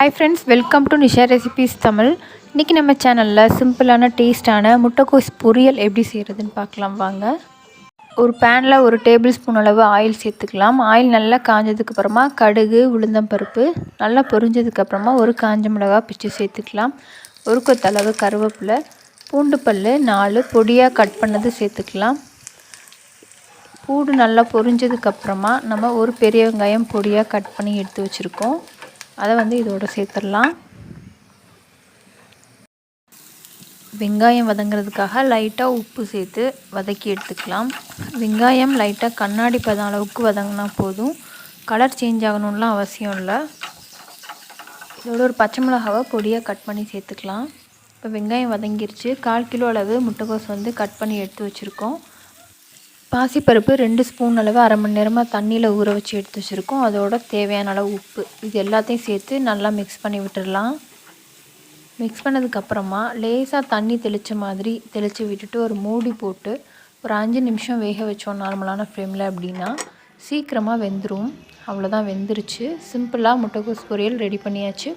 Hi friends welcome to Nisha recipes Tamil இன்றைக்கி நம்ம சேனலில் சிம்பிளான டேஸ்ட்டான முட்டைக்கோஸ் பொரியல் எப்படி செய்கிறதுன்னு பார்க்கலாம் வாங்க. ஒரு பேனில் ஒரு டேபிள் ஸ்பூன் அளவு ஆயில் சேர்த்துக்கலாம். ஆயில் நல்லா காஞ்சதுக்கு அப்புறமா கடுகு உளுந்தம்பருப்பு நல்லா பொரிஞ்சதுக்கப்புறமா ஒரு காஞ்ச மிளகா பிச்சு சேர்த்துக்கலாம். ஒரு கொத்தளவு கருவேப்பிலை பூண்டு பல் நாலு பொடியாக கட் பண்ணது சேர்த்துக்கலாம். பூடு நல்லா பொரிஞ்சதுக்கப்புறமா நம்ம ஒரு பெரிய வெங்காயம் பொடியாக கட் பண்ணி எடுத்து வச்சுருக்கோம். அதை வந்து இதோட சேர்த்துடலாம். வெங்காயம் வதங்கிறதுக்காக லைட்டாக உப்பு சேர்த்து வதக்கி எடுத்துக்கலாம். வெங்காயம் லைட்டாக கண்ணாடி பதம் அளவுக்கு வதங்கினா போதும். கலர் சேஞ்ச் ஆகணும்லாம் அவசியம் இல்லை. இதோட ஒரு பச்சை மிளகாவை பொடியாக கட் பண்ணி சேர்த்துக்கலாம். இப்போ வெங்காயம் வதங்கிருச்சு. கால் கிலோ அளவு முட்டைக்கோஸ் வந்து கட் பண்ணி எடுத்து வச்சுருக்கோம். பாசிப்பருப்பு ரெண்டு ஸ்பூன் அளவு அரை மணி நேரமாக தண்ணியில் ஊற வச்சு எடுத்து வச்சுருக்கோம். அதோட தேவையான அளவு உப்பு. இது எல்லாத்தையும் சேர்த்து நல்லா மிக்ஸ் பண்ணி விட்டுடலாம். மிக்ஸ் பண்ணதுக்கப்புறமா லேசாக தண்ணி தெளித்த மாதிரி தெளித்து விட்டுட்டு ஒரு மூடி போட்டு ஒரு அஞ்சு நிமிஷம் வேக வச்சோம் நார்மலான ஃப்ளேமில் அப்படின்னா சீக்கிரமாக வெந்துடும் அவ்வளோதான் வெந்துருச்சு. சிம்பிளாக முட்டைக்கோஸ் பொரியல் ரெடி பண்ணியாச்சு.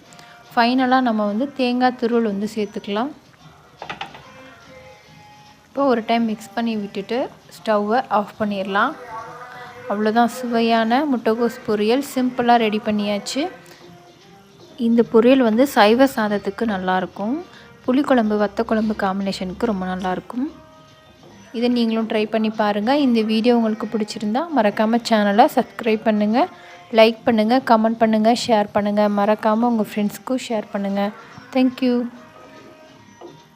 ஃபைனலாக நம்ம வந்து தேங்காய் துருவல் வந்து சேர்த்துக்கலாம். இப்போ ஒரு டைம் மிக்ஸ் பண்ணி விட்டுட்டு ஸ்டவ்வை ஆஃப் பண்ணிடலாம். அவ்வளோதான் சுவையான முட்டைகோஸ் பொரியல். சிம்பிளாக ரெடி பண்ணியாச்சு. இந்த பொரியல் வந்து சைவ சாதத்துக்கு நல்லாயிருக்கும் புளிக்குழம்பு வத்த குழம்பு காம்பினேஷனுக்கு ரொம்ப நல்லாயிருக்கும் இதை நீங்களும் ட்ரை பண்ணி பாருங்கள் இந்த வீடியோ உங்களுக்கு பிடிச்சிருந்தா மறக்காமல் சேனலை சப்ஸ்கிரைப் பண்ணுங்கள் லைக் பண்ணுங்கள் கமெண்ட் பண்ணுங்கள் ஷேர் பண்ணுங்கள் மறக்காமல் உங்கள் ஃப்ரெண்ட்ஸ்க்கும் ஷேர் பண்ணுங்கள் தேங்க்யூ